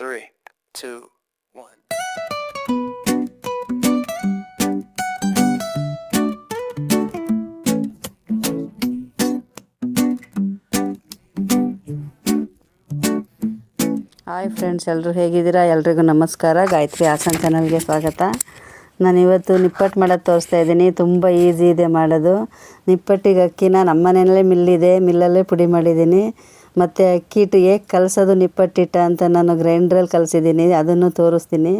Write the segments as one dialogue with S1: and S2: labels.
S1: three, two, one.
S2: Hi friends ಎಲ್ಲರೂ ಹೇಗಿದ್ದೀರಾ? ಎಲ್ರಿಗೂ ನಮಸ್ಕಾರ. ಗಾಯತ್ರಿ ಹಾಸನ್ ಚಾನಲ್ಗೆ ಸ್ವಾಗತ. ನಾನು ಇವತ್ತು ನಿಪ್ಪಟ್ಟು ಮಾಡೋದು ತೋರಿಸ್ತಾ ಇದ್ದೀನಿ. ತುಂಬ ಈಸಿ ಇದೆ ಮಾಡೋದು. ನಿಪ್ಪಟ್ಟಿಗೆ ಅಕ್ಕಿನ ನಮ್ಮ ಮನೆಯಲ್ಲೇ ಮಿಲ್ಲಿದೆ. ಮಿಲ್ಲಲ್ಲೇ ಪುಡಿ ಮಾಡಿದ್ದೀನಿ. ಮತ್ತು ಅಕ್ಕಿಟ್ಟು ಹೇಗೆ ಕಲಸೋದು ನಿಪ್ಪಟ್ಟಿಟ್ಟ ಅಂತ ನಾನು ಗ್ರೈಂಡ್ರಲ್ಲಿ ಕಲಿಸಿದ್ದೀನಿ, ಅದನ್ನು ತೋರಿಸ್ತೀನಿ.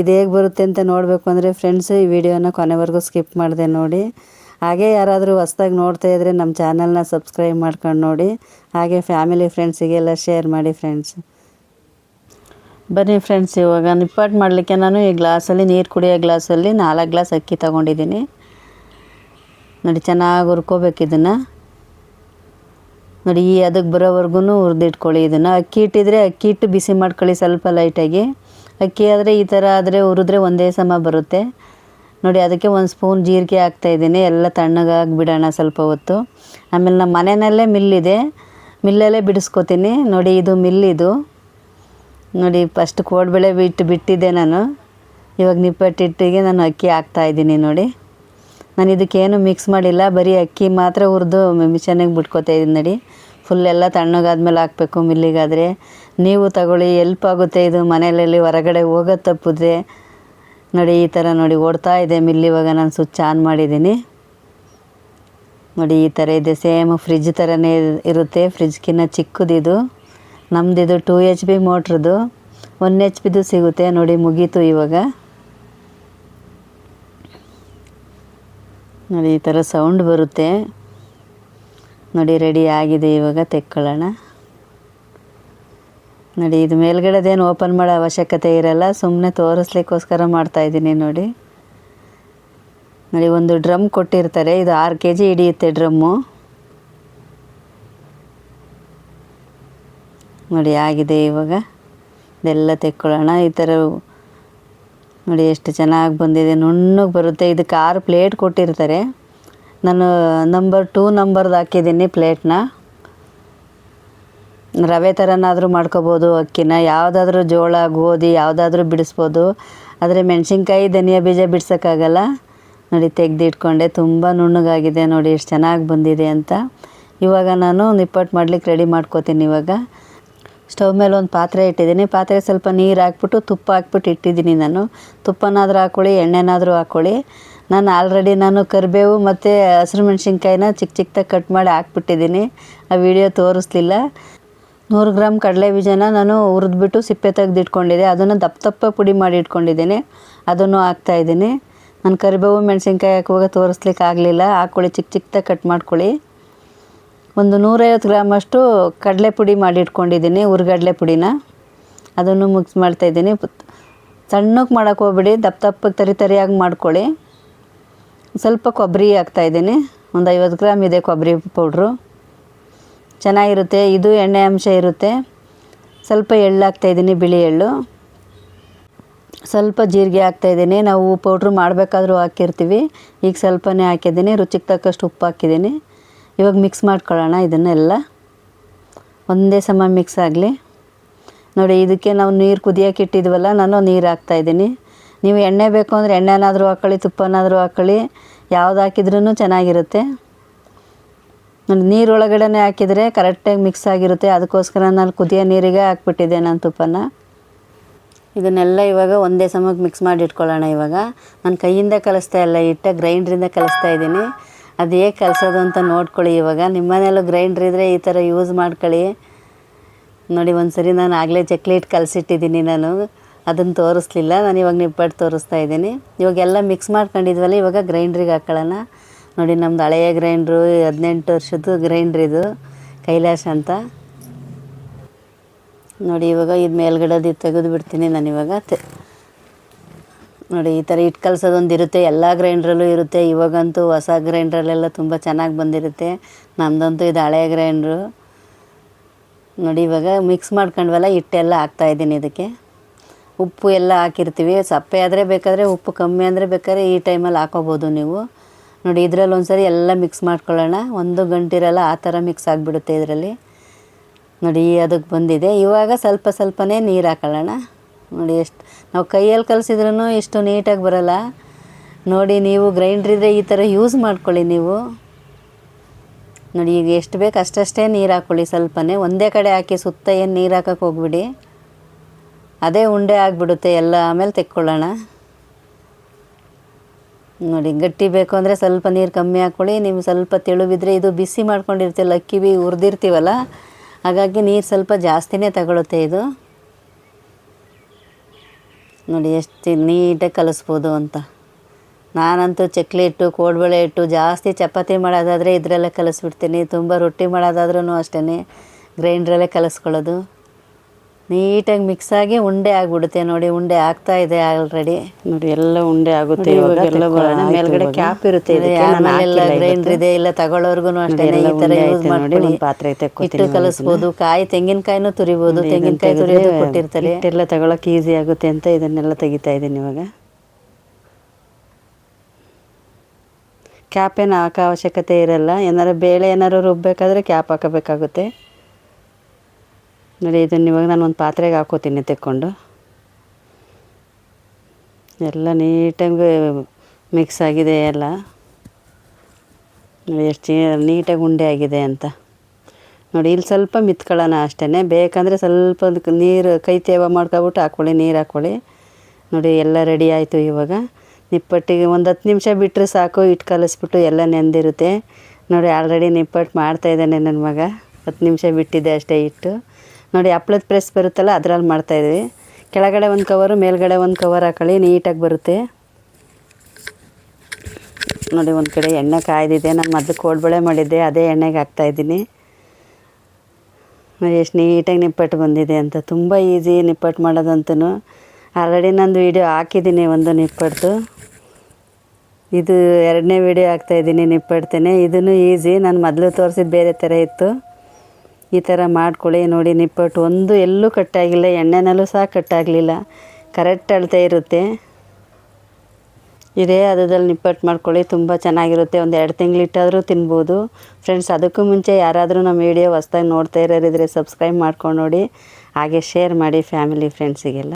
S2: ಇದು ಹೇಗೆ ಬರುತ್ತೆ ಅಂತ ನೋಡಬೇಕು ಅಂದರೆ ಫ್ರೆಂಡ್ಸ್ ಈ ವಿಡಿಯೋನ ಕೊನೆವರೆಗೂ ಸ್ಕಿಪ್ ಮಾಡಿದೆ ನೋಡಿ. ಹಾಗೆ ಯಾರಾದರೂ ಹೊಸ್ದಾಗಿ ನೋಡ್ತಾ ಇದ್ದರೆ ನಮ್ಮ ಚಾನಲ್ನ ಸಬ್ಸ್ಕ್ರೈಬ್ ಮಾಡ್ಕೊಂಡು ನೋಡಿ. ಹಾಗೆ ಫ್ಯಾಮಿಲಿ ಫ್ರೆಂಡ್ಸಿಗೆಲ್ಲ ಶೇರ್ ಮಾಡಿ ಫ್ರೆಂಡ್ಸ್ ಬನ್ನಿ ಫ್ರೆಂಡ್ಸ್ ಇವಾಗ ನಿಪ್ಪಟ್ಟು ಮಾಡಲಿಕ್ಕೆ ನಾನು ಈ ಗ್ಲಾಸಲ್ಲಿ ನೀರು ಕುಡಿಯೋ ಗ್ಲಾಸಲ್ಲಿ ನಾಲ್ಕು ಗ್ಲಾಸ್ ಅಕ್ಕಿ ತಗೊಂಡಿದ್ದೀನಿ. ನೋಡಿ, ಚೆನ್ನಾಗಿ ಹುರ್ಕೋಬೇಕು ಇದನ್ನು. ನೋಡಿ, ಈ ಅದಕ್ಕೆ ಬರೋವರೆಗೂ ಹುರಿದಿಟ್ಕೊಳ್ಳಿ ಇದನ್ನು. ಅಕ್ಕಿ ಇಟ್ಟಿದ್ರೆ ಅಕ್ಕಿ ಇಟ್ಟು ಬಿಸಿ ಮಾಡ್ಕೊಳ್ಳಿ ಸ್ವಲ್ಪ ಲೈಟಾಗಿ ಅಕ್ಕಿ ಆದರೆ ಈ ಥರ ಆದರೆ ಹುರಿದ್ರೆ ಒಂದೇ ಸಮ ಬರುತ್ತೆ. ನೋಡಿ, ಅದಕ್ಕೆ ಒಂದು ಸ್ಪೂನ್ ಜೀರಿಗೆ ಹಾಕ್ತಾಯಿದ್ದೀನಿ ಎಲ್ಲ ತಣ್ಣಗಾಗಿಬಿಡೋಣ ಸ್ವಲ್ಪ ಹೊತ್ತು. ಆಮೇಲೆ ನಮ್ಮ ಮನೆಯಲ್ಲೇ ಮಿಲ್ಲಿದೆ ಮಿಲ್ಲಲ್ಲೇ ಬಿಡಿಸ್ಕೋತೀನಿ. ನೋಡಿ, ಇದು ಮಿಲ್ಲಿದು ನೋಡಿ ಫಸ್ಟ್ ಕೋಡ್ಬೇಳೆ ಬಿಟ್ಟು ಬಿಟ್ಟಿದ್ದೆ ನಾನು. ಇವಾಗ ನಿಪ್ಪಟ್ಟಿಟ್ಟಿಗೆ ನಾನು ಅಕ್ಕಿ ಹಾಕ್ತಾಯಿದ್ದೀನಿ ನೋಡಿ. ನಾನು ಇದಕ್ಕೇನು ಮಿಕ್ಸ್ ಮಾಡಿಲ್ಲ. ಬರೀ ಅಕ್ಕಿ ಮಾತ್ರ ಹುರಿದು ಮಿಷನಿಗೆ ಬಿಟ್ಕೋತಾ ಇದ್ದೀನಿ ನೋಡಿ. ಫುಲ್ ಎಲ್ಲ ತಣ್ಣಗಾದ್ಮೇಲೆ ಹಾಕಬೇಕು ಮಿಲ್ಲಿಗಾದರೆ. ನೀವು ತಗೊಳ್ಳಿ ಎಲ್ಪ್ ಆಗುತ್ತೆ ಇದು ಮನೆಯಲ್ಲಿ ಹೊರಗಡೆ ಹೋಗೋದು ತಪ್ಪಿದ್ರೆ. ನೋಡಿ, ಈ ಥರ ನೋಡಿ, ಓಡ್ತಾ ಇದೆ ಮಿಲ್ಲಿ. ಇವಾಗ ನಾನು ಸ್ವಿಚ್ ಆನ್ ಮಾಡಿದ್ದೀನಿ. ನೋಡಿ, ಈ ಥರ ಇದೆ. ಸೇಮ್ ಫ್ರಿಜ್ ಥರನೇ ಇರುತ್ತೆ. ಫ್ರಿಜ್ಕಿನ್ನ ಚಿಕ್ಕದಿದು. ನಮ್ಮದಿದು ಟೂ ಎಚ್ ಬಿ ಮೋಟ್ರದು ಒನ್ ಎಚ್ ಬಿದು ಸಿಗುತ್ತೆ. ನೋಡಿ, ಮುಗೀತು ಇವಾಗ. ನೋಡಿ, ಈ ಥರ ಸೌಂಡ್ ಬರುತ್ತೆ. ನೋಡಿ ರೆಡಿ ಆಗಿದೆ ಇವಾಗ ತೆಕ್ಕೊಳ್ಳೋಣ. ನೋಡಿ, ಇದು ಮೇಲ್ಗಡೆದೇನು ಓಪನ್ ಮಾಡೋ ಅವಶ್ಯಕತೆ ಇರಲ್ಲ ಸುಮ್ಮನೆ ತೋರಿಸ್ಲಿಕ್ಕೋಸ್ಕರ ಮಾಡ್ತಾಯಿದ್ದೀನಿ ನೋಡಿ. ನೋಡಿ, ಒಂದು ಡ್ರಮ್ ಕೊಟ್ಟಿರ್ತಾರೆ, ಇದು ಆರು ಕೆ ಜಿ ಹಿಡಿಯುತ್ತೆ ಡ್ರಮ್ಮು ನೋಡಿ, ಆಗಿದೆ ಇವಾಗ. ಇದೆಲ್ಲ ತೆಕ್ಕೊಳ್ಳೋಣ. ಈ ಥರ ನೋಡಿ ಎಷ್ಟು ಚೆನ್ನಾಗಿ ಬಂದಿದೆ. ನುಣ್ಣಗೆ ಬರುತ್ತೆ. ಇದಕ್ಕೆ ಆರು ಪ್ಲೇಟ್ ಕೊಟ್ಟಿರ್ತಾರೆ. ನಾನು ನಂಬರ್ ಟೂ ನಂಬರ್ದು ಹಾಕಿದ್ದೀನಿ ಪ್ಲೇಟ್ನ. ರವೆ ಥರನಾದರೂ ಮಾಡ್ಕೋಬೋದು ಅಕ್ಕಿನ. ಯಾವುದಾದ್ರೂ ಜೋಳ, ಗೋಧಿ ಯಾವುದಾದ್ರೂ ಬಿಡಿಸ್ಬೋದು. ಆದರೆ ಮೆಣಸಿನ್ಕಾಯಿ, ಧನಿಯಾ ಬೀಜ ಬಿಡ್ಸೋಕ್ಕಾಗಲ್ಲ. ನೋಡಿ ತೆಗೆದಿಟ್ಕೊಂಡೆ. ತುಂಬ ನುಣ್ಣಗಾಗಿದೆ ನೋಡಿ, ಎಷ್ಟು ಚೆನ್ನಾಗಿ ಬಂದಿದೆ ಅಂತ. ಇವಾಗ ನಾನು ನಿಪ್ಪಟ್ಟು ಮಾಡ್ಲಿಕ್ಕೆ ರೆಡಿ ಮಾಡ್ಕೋತೀನಿ ಇವಾಗ. ಸ್ಟವ್ ಮೇಲೆ ಒಂದು ಪಾತ್ರೆ ಇಟ್ಟಿದ್ದೀನಿ. ಪಾತ್ರೆ ಸ್ವಲ್ಪ ನೀರು ಹಾಕ್ಬಿಟ್ಟು ತುಪ್ಪ ಹಾಕ್ಬಿಟ್ಟು ಇಟ್ಟಿದ್ದೀನಿ ನಾನು. ತುಪ್ಪನಾದರೂ ಹಾಕ್ಕೊಳ್ಳಿ ಎಣ್ಣೆನಾದರೂ ಹಾಕ್ಕೊಳ್ಳಿ ನಾನು ಆಲ್ರೆಡಿ ನಾನು ಕರಿಬೇವು ಮತ್ತು ಹಸಿರು ಮೆಣಸಿನ್ಕಾಯಿನ ಚಿಕ್ಕ ಚಿಕ್ಕದಾಗಿ ಕಟ್ ಮಾಡಿ ಹಾಕ್ಬಿಟ್ಟಿದ್ದೀನಿ. ಆ ವಿಡಿಯೋ ತೋರಿಸ್ಲಿಲ್ಲ. ನೂರು ಗ್ರಾಮ್ ಕಡಲೆ ಬೀಜನ ನಾನು ಹುರಿದ್ಬಿಟ್ಟು ಸಿಪ್ಪೆ ತೆಗೆದಿಟ್ಕೊಂಡಿದ್ದೆ. ಅದನ್ನು ದಪ್ಪ ದಪ್ಪ ಪುಡಿ ಮಾಡಿ ಇಟ್ಕೊಂಡಿದ್ದೀನಿ. ಅದನ್ನು ಹಾಕ್ತಾಯಿದ್ದೀನಿ ನಾನು ಕರಿಬೇವು ಮೆಣಸಿನ್ಕಾಯಿ ಹಾಕುವಾಗ ತೋರಿಸ್ಲಿಕ್ಕೆ ಆಗಲಿಲ್ಲ ಹಾಕ್ಕೊಳ್ಳಿ ಚಿಕ್ಕ ಚಿಕ್ಕದಾಗಿ ಕಟ್ ಮಾಡ್ಕೊಳ್ಳಿ. ಒಂದು ನೂರೈವತ್ತು ಗ್ರಾಮಷ್ಟು ಕಡಲೆ ಪುಡಿ ಮಾಡಿ ಇಟ್ಕೊಂಡಿದ್ದೀನಿ ಹುರ್ಗಡ್ಲೆ ಪುಡಿನ. ಅದನ್ನು ಮಿಕ್ಸ್ ಮಾಡ್ತಾಯಿದ್ದೀನಿ. ಸಣ್ಣಕ್ಕೆ ಮಾಡೋಕೆ ಹೋಗ್ಬಿಡಿ, ದಪ್ಪ ದಪ್ಪ ತರಿ ತರಿಯಾಗಿ ಮಾಡ್ಕೊಳ್ಳಿ. ಸ್ವಲ್ಪ ಕೊಬ್ಬರಿ ಹಾಕ್ತಾಯಿದ್ದೀನಿ. ಒಂದು ಐವತ್ತು ಗ್ರಾಮ್ ಇದೆ ಕೊಬ್ಬರಿ ಪೌಡ್ರು. ಚೆನ್ನಾಗಿರುತ್ತೆ, ಇದು ಎಣ್ಣೆ ಅಂಶ ಇರುತ್ತೆ. ಸ್ವಲ್ಪ ಎಳ್ಳು ಹಾಕ್ತಾಯಿದ್ದೀನಿ, ಬಿಳಿ ಎಳ್ಳು. ಸ್ವಲ್ಪ ಜೀರಿಗೆ ಹಾಕ್ತಾಯಿದ್ದೀನಿ. ನಾವು ಪೌಡ್ರು ಮಾಡಬೇಕಾದ್ರೂ ಹಾಕಿರ್ತೀವಿ. ಈಗ ಸ್ವಲ್ಪನೇ ಹಾಕಿದ್ದೀನಿ, ರುಚಿಗೆ ತಕ್ಕಷ್ಟು ಉಪ್ಪು ಹಾಕಿದ್ದೀನಿ. ಇವಾಗ ಮಿಕ್ಸ್ ಮಾಡ್ಕೊಳ್ಳೋಣ ಇದನ್ನೆಲ್ಲ. ಒಂದೇ ಸಮ ಮಿಕ್ಸ್ ಆಗಲಿ. ನೋಡಿ, ಇದಕ್ಕೆ ನಾವು ನೀರು ಕುದಿಯೋಕೆ ಇಟ್ಟಿದ್ವಲ್ಲ, ನಾನು ನೀರು ಹಾಕ್ತಾಯಿದ್ದೀನಿ ನೀವು ಎಣ್ಣೆ ಬೇಕು ಅಂದರೆ ಎಣ್ಣೆನಾದರೂ ಹಾಕ್ಕೊಳ್ಳಿ ತುಪ್ಪನಾದರೂ ಹಾಕ್ಕೊಳ್ಳಿ ಯಾವ್ದು ಹಾಕಿದ್ರೂ ಚೆನ್ನಾಗಿರುತ್ತೆ. ನೋಡಿ, ನೀರು ಒಳಗಡೆ ಹಾಕಿದರೆ ಕರೆಕ್ಟಾಗಿ ಮಿಕ್ಸ್ ಆಗಿರುತ್ತೆ. ಅದಕ್ಕೋಸ್ಕರ ನಾನು ಕುದಿಯೋ ನೀರಿಗೆ ಹಾಕ್ಬಿಟ್ಟಿದ್ದೆ ನಾನು ತುಪ್ಪನ. ಇದನ್ನೆಲ್ಲ ಇವಾಗ ಒಂದೇ ಸಮಕ್ಕೆ ಮಿಕ್ಸ್ ಮಾಡಿ ಇಟ್ಕೊಳ್ಳೋಣ ಇವಾಗ. ನಾನು ಕೈಯಿಂದ ಕಲಿಸ್ತಾ ಇಲ್ಲ ಇಟ್ಟ ಗ್ರೈಂಡ್ರಿಂದ ಕಲಿಸ್ತಾ ಇದ್ದೀನಿ. ಅದು ಹೇಗೆ ಕಲಿಸೋದು ಅಂತ ನೋಡ್ಕೊಳ್ಳಿ. ಇವಾಗ ನಿಮ್ಮ ಮನೆಯಲ್ಲೂ ಗ್ರೈಂಡ್ರ್ ಇದ್ದರೆ ಈ ಥರ ಯೂಸ್ ಮಾಡ್ಕೊಳ್ಳಿ. ನೋಡಿ ಒಂದು ಸರಿ ನಾನು ಆಗಲೇ ಚಕ್ಲಿ ಇಟ್ಟು ಕಲಸಿಟ್ಟಿದ್ದೀನಿ ನಾನು. ಅದನ್ನು ತೋರಿಸ್ಲಿಲ್ಲ. ನಾನು ಇವಾಗ ನಿಪ್ಪಟ್ಟು ತೋರಿಸ್ತಾ ಇದ್ದೀನಿ. ಇವಾಗೆಲ್ಲ ಮಿಕ್ಸ್ ಮಾಡ್ಕೊಂಡಿದ್ವಲ್ಲ, ಇವಾಗ ಗ್ರೈಂಡ್ರಿಗೆ ಹಾಕ್ಕೊಳ್ಳೋಣ ನೋಡಿ ನಮ್ದು ಹಳೆಯ ಗ್ರೈಂಡ್ರು ಹದಿನೆಂಟು ವರ್ಷದ್ದು ಗ್ರೈಂಡ್ರ್ ಇದು, ಕೈಲಾಶ ಅಂತ. ನೋಡಿ ಇವಾಗ ಇದು ಮೇಲ್ಗಡೆದು ತೆಗೆದು ಬಿಡ್ತೀನಿ ನಾನು ಇವಾಗ. ನೋಡಿ, ಈ ಥರ ಹಿಟ್ಟು ಕಲ್ಸೋದೊಂದು ಇರುತ್ತೆ, ಎಲ್ಲ ಗ್ರೈಂಡ್ರಲ್ಲೂ ಇರುತ್ತೆ. ಇವಾಗಂತೂ ಹೊಸ ಗ್ರೈಂಡ್ರಲ್ಲೆಲ್ಲ ತುಂಬ ಚೆನ್ನಾಗಿ ಬಂದಿರುತ್ತೆ. ನಮ್ಮದಂತೂ ಇದು ಹಳೆಯ ಗ್ರೈಂಡ್ರು. ನೋಡಿ, ಇವಾಗ ಮಿಕ್ಸ್ ಮಾಡ್ಕೊಂಡ್ವಲ್ಲ, ಹಿಟ್ಟೆಲ್ಲ ಹಾಕ್ತಾಯಿದ್ದೀನಿ ಇದಕ್ಕೆ. ಉಪ್ಪು ಎಲ್ಲ ಹಾಕಿರ್ತೀವಿ. ಸಪ್ಪೆ ಆದರೆ ಬೇಕಾದರೆ ಉಪ್ಪು, ಕಮ್ಮಿ ಅಂದರೆ ಬೇಕಾದ್ರೆ ಈ ಟೈಮಲ್ಲಿ ಹಾಕೋಬೋದು ನೀವು. ನೋಡಿ ಇದರಲ್ಲಿ ಒಂದು ಸರಿ ಎಲ್ಲ ಮಿಕ್ಸ್ ಮಾಡ್ಕೊಳ್ಳೋಣ. ಒಂದು ಗಂಟಿರಲ್ಲ, ಆ ಥರ ಮಿಕ್ಸ್ ಆಗಿಬಿಡುತ್ತೆ ಇದರಲ್ಲಿ.
S3: ನೋಡಿ, ಅದಕ್ಕೆ ಬಂದಿದೆ. ಇವಾಗ ಸ್ವಲ್ಪ ಸ್ವಲ್ಪನೇ ನೀರು ಹಾಕೊಳ್ಳೋಣ. ನೋಡಿ ಎಷ್ಟು ನಾವು ಕೈಯಲ್ಲಿ ಕಲಸಿದ್ರೂ ಇಷ್ಟು ನೀಟಾಗಿ ಬರಲ್ಲ. ನೋಡಿ ನೀವು ಗ್ರೈಂಡ್ರ್ ಇದ್ದರೆ ಈ ಥರ ಯೂಸ್ ಮಾಡ್ಕೊಳ್ಳಿ ನೀವು. ನೋಡಿ ಈಗ ಎಷ್ಟು ಬೇಕು ಅಷ್ಟಷ್ಟೇ ನೀರು ಹಾಕ್ಕೊಳ್ಳಿ ಸ್ವಲ್ಪನೇ. ಒಂದೇ ಕಡೆ ಹಾಕಿ ಸುತ್ತ ಏನು ನೀರು ಹಾಕೋಕೆ ಹೋಗ್ಬಿಡಿ. ಅದೇ ಉಂಡೆ ಆಗಿಬಿಡುತ್ತೆ ಎಲ್ಲ ಆಮೇಲೆ ತೆಕ್ಕೊಳ್ಳೋಣ. ನೋಡಿ ಗಟ್ಟಿ ಬೇಕು ಅಂದರೆ ಸ್ವಲ್ಪ ನೀರು ಕಮ್ಮಿ ಹಾಕ್ಕೊಳ್ಳಿ ನೀವು ಸ್ವಲ್ಪ ತೆಳುವಿದ್ರೆ ಇದು ಬಿಸಿ ಮಾಡ್ಕೊಂಡಿರ್ತೀವಲ್ಲ ಅಕ್ಕಿ ಬಿ ಹುರಿದಿರ್ತೀವಲ್ಲ ಹಾಗಾಗಿ ನೀರು ಸ್ವಲ್ಪ ಜಾಸ್ತಿನೇ ತಗೊಳುತ್ತೆ ಇದು. ನೋಡಿ, ಎಷ್ಟು ನೀಟಾಗಿ ಕಲಿಸ್ಬೋದು ಅಂತ. ನಾನಂತೂ ಚಕ್ಲಿ ಹಿಟ್ಟು ಕೋಡ್ಬಳೆ ಹಿಟ್ಟು ಜಾಸ್ತಿ ಚಪಾತಿ ಮಾಡೋದಾದರೆ ಇದರಲ್ಲೇ ಕಲಿಸ್ಬಿಡ್ತೀನಿ. ತುಂಬ ರೊಟ್ಟಿ ಮಾಡೋದಾದ್ರೂ ಅಷ್ಟೇ ಗ್ರೈಂಡ್ರಲ್ಲೇ ಕಲಿಸ್ಕೊಳ್ಳೋದು. ನೀಟಾಗಿ ಮಿಕ್ಸ್ ಆಗಿ ಉಂಡೆ ಆಗಿಬಿಡುತ್ತೆ ನೋಡಿ ಉಂಡೆ ಆಗ್ತಾ ಇದೆ ಆಲ್ರೆಡಿ
S2: ನೋಡಿ ಎಲ್ಲ ಉಂಡೆ ಆಗುತ್ತೆ ಇವಾಗ.
S3: ಎಲ್ಲ
S2: ಮೇಲ್ಗಡೆ ಕ್ಯಾಪ್ ಇರುತ್ತೆ
S3: ಗ್ರೈಂಡರ್ ಇದೆ ಇಲ್ಲ ತಗೊಳ್ಳೋರ್ಗು ಅಷ್ಟೇ ಈ
S2: ತರ
S3: ಯೂಸ್
S2: ಒಂದು ಪಾತ್ರೆ ಇವಾಗ
S3: ಕಲಿಸ್ಬೋದು ಕಾಯಿ ತೆಂಗಿನಕಾಯಿನೂ ತುರಿಬೋದು. ತೆಂಗಿನಕಾಯಿ ತುರಿಯೋದು ಕೊಟ್ಟಿರ್ತಾರೆ.
S2: ಎಲ್ಲ ತಗೊಳಕ್ಕೆ ಈಸಿ ಆಗುತ್ತೆ ಅಂತ ಇದನ್ನೆಲ್ಲ ತೆಗಿತಾ ಇದ್ದೀನಿ ಇವಾಗ. ಕ್ಯಾಪ್ ಏನು ಹಾಕೋ ಅವಶ್ಯಕತೆ ಇರಲ್ಲ. ಏನಾರು ಬೇಳೆ ಏನಾರು ರುಬ್ಬಬೇಕಾದ್ರೆ ಕ್ಯಾಪ್ ಹಾಕಬೇಕಾಗುತ್ತೆ. ನೋಡಿ, ಇದನ್ನು ಇವಾಗ ನಾನು ಒಂದು ಪಾತ್ರೆಗೆ ಹಾಕೋತೀನಿ ತೆಕ್ಕೊಂಡು. ಎಲ್ಲ ನೀಟಾಗಿ ಮಿಕ್ಸ್ ಆಗಿದೆ ಎಲ್ಲ. ನೋಡಿ, ಎಷ್ಟು ನೀಟಾಗಿ ಉಂಡೆ ಆಗಿದೆ ಅಂತ. ನೋಡಿ, ಇಲ್ಲಿ ಸ್ವಲ್ಪ ಮಿತ್ಕೊಳ್ಳೋಣ ಅಷ್ಟೇ ಬೇಕಂದರೆ ಸ್ವಲ್ಪ ನೀರು, ಕೈ ತೇವ ಮಾಡ್ಕೊಬಿಟ್ಟು ಹಾಕ್ಕೊಳ್ಳಿ ನೀರು ಹಾಕ್ಕೊಳ್ಳಿ ನೋಡಿ, ಎಲ್ಲ ರೆಡಿ ಆಯಿತು ಇವಾಗ. ನಿಪ್ಪಟ್ಟಿಗೆ ಒಂದು ಹತ್ತು ನಿಮಿಷ ಬಿಟ್ಟರೆ ಸಾಕು ಇಟ್ಟು ಕಲಿಸ್ಬಿಟ್ಟು ಎಲ್ಲ ನೆಂದಿರುತ್ತೆ. ನೋಡಿ ಆಲ್ರೆಡಿ ನಿಪ್ಪಟ್ಟು ಮಾಡ್ತಾಯಿದ್ದಾನೆ ನನ್ನ ಮಗ. ಹತ್ತು ನಿಮಿಷ ಬಿಟ್ಟಿದ್ದೆ ಅಷ್ಟೇ ಇಟ್ಟು ನೋಡಿ, ಹಪ್ಳದ ಪ್ರೆಸ್ ಬರುತ್ತಲ್ಲ, ಅದರಲ್ಲಿ ಮಾಡ್ತಾಯಿದ್ವಿ ಕೆಳಗಡೆ ಒಂದು ಕವರು ಮೇಲ್ಗಡೆ ಒಂದು ಕವರ್ ಹಾಕೊಳ್ಳಿ, ನೀಟಾಗಿ ಬರುತ್ತೆ. ನೋಡಿ, ಒಂದು ಕಡೆ ಎಣ್ಣೆ ಕಾಯ್ದಿದೆ, ನಾನು ಮೊದಲು ಕೋಡ್ಬಳೆ ಮಾಡಿದ್ದೆ, ಅದೇ ಎಣ್ಣೆಗೆ ಹಾಕ್ತಾಯಿದ್ದೀನಿ ಎಷ್ಟು ನೀಟಾಗಿ ನಿಪ್ಪಟ್ಟು ಬಂದಿದೆ ಅಂತ, ತುಂಬ ಈಸಿ ನಿಪ್ಪಟ್ಟು ಮಾಡೋದಂತೂ ಆಲ್ರೆಡಿ ನಂದು ವೀಡಿಯೋ ಹಾಕಿದ್ದೀನಿ, ಒಂದು ನಿಪ್ಪಟ್ಟು. ಇದು ಎರಡನೇ ವೀಡಿಯೋ ಹಾಕ್ತಾಯಿದ್ದೀನಿ ನಿಪ್ಪಡ್ತೇನೆ ಇದನ್ನು ಈಸಿ ನಾನು ಮೊದಲು ತೋರಿಸಿದ್ದು ಬೇರೆ ಥರ ಇತ್ತು. ಈ ಥರ ಮಾಡ್ಕೊಳ್ಳಿ ನೋಡಿ, ನಿಪ್ಪಟ್ಟು ಒಂದು ಎಲ್ಲೂ ಕಟ್ಟಾಗಿಲ್ಲ, ಎಣ್ಣೆನಲ್ಲೂ ಸಹ ಕಟ್ಟಾಗಲಿಲ್ಲ. ಕರೆಕ್ಟ್ ಅಳತೆ ಇರುತ್ತೆ. ಇದೇ ಅದದಲ್ಲಿ ನಿಪ್ಪಟ್ಟು ಮಾಡ್ಕೊಳ್ಳಿ, ತುಂಬ ಚೆನ್ನಾಗಿರುತ್ತೆ. ಒಂದು ಎರಡು ತಿಂಗಳಿಟ್ಟಾದರೂ ತಿನ್ಬೋದು. ಫ್ರೆಂಡ್ಸ್ ಅದಕ್ಕೂ ಮುಂಚೆ ಯಾರಾದರೂ ನಮ್ಮ ವೀಡಿಯೋ ಹೊಸ್ದಾಗಿ ನೋಡ್ತಾ ಇರೋರಿದ್ರೆ ಸಬ್ಸ್ಕ್ರೈಬ್ ಮಾಡ್ಕೊಂಡು ನೋಡಿ. ಹಾಗೆ ಶೇರ್ ಮಾಡಿ ಫ್ಯಾಮಿಲಿ ಫ್ರೆಂಡ್ಸಿಗೆಲ್ಲ